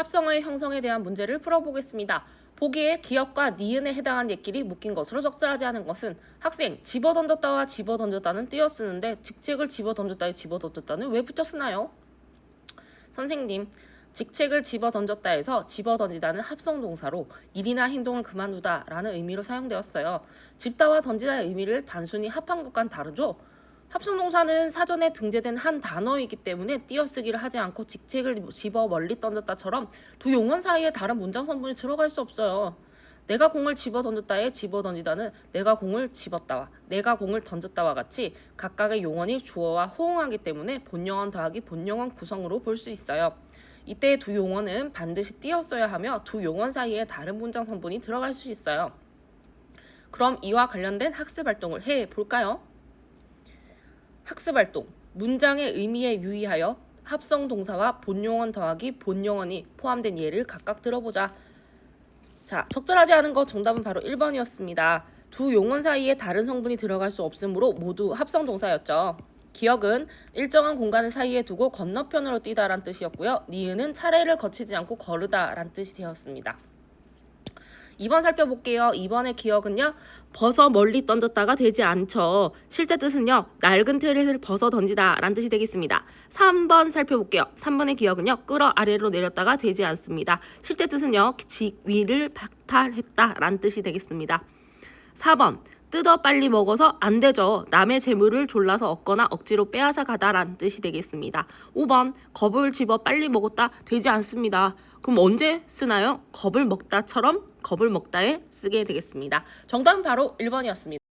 합성어의 형성에 대한 문제를 풀어보겠습니다. 보기에 기역과 니은에 해당한 옛길이 묶인 것으로 적절하지 않은 것은 학생 집어던졌다와 집어던졌다는 띄어 쓰는데 직책을 집어던졌다에 집어던졌다는 왜 붙여 쓰나요? 선생님, 직책을 집어던졌다 해서 집어던지다는 합성동사로 일이나 행동을 그만두다라는 의미로 사용되었어요. 집다와 던지다의 의미를 단순히 합한 것과는 다르죠? 합성동사는 사전에 등재된 한 단어이기 때문에 띄어쓰기를 하지 않고 직책을 집어 멀리 던졌다처럼 두 용언 사이에 다른 문장 성분이 들어갈 수 없어요. 내가 공을 집어 던졌다에 집어 던지다는 내가 공을 집었다와 내가 공을 던졌다와 같이 각각의 용언이 주어와 호응하기 때문에 본용언 더하기 본용언 구성으로 볼 수 있어요. 이때 두 용언은 반드시 띄었어야 하며 두 용언 사이에 다른 문장 성분이 들어갈 수 있어요. 그럼 이와 관련된 학습 활동을 해 볼까요? 학습 활동. 문장의 의미에 유의하여 합성 동사와 본용언 더하기 본용언이 포함된 예를 각각 들어보자. 자, 적절하지 않은 거 정답은 바로 1번이었습니다. 두 용언 사이에 다른 성분이 들어갈 수 없으므로 모두 합성 동사였죠. 기억은 일정한 공간을 사이에 두고 건너편으로 뛰다란 뜻이었고요. 니은은 차례를 거치지 않고 거르다란 뜻이 되었습니다. 2번 살펴볼게요. 2번의 기억은요. 벗어 멀리 던졌다가 되지 않죠. 실제 뜻은요. 낡은 틀을 벗어 던지다 라는 뜻이 되겠습니다. 3번 살펴볼게요. 3번의 기억은요. 끌어 아래로 내렸다가 되지 않습니다. 실제 뜻은요. 직 위를 박탈했다 라는 뜻이 되겠습니다. 4번 뜯어 빨리 먹어서 안 되죠. 남의 재물을 졸라서 얻거나 억지로 빼앗아 가다라는 뜻이 되겠습니다. 5번 겁을 집어 빨리 먹었다 되지 않습니다. 그럼 언제 쓰나요? 겁을 먹다처럼 겁을 먹다에 쓰게 되겠습니다. 정답은 바로 1번이었습니다.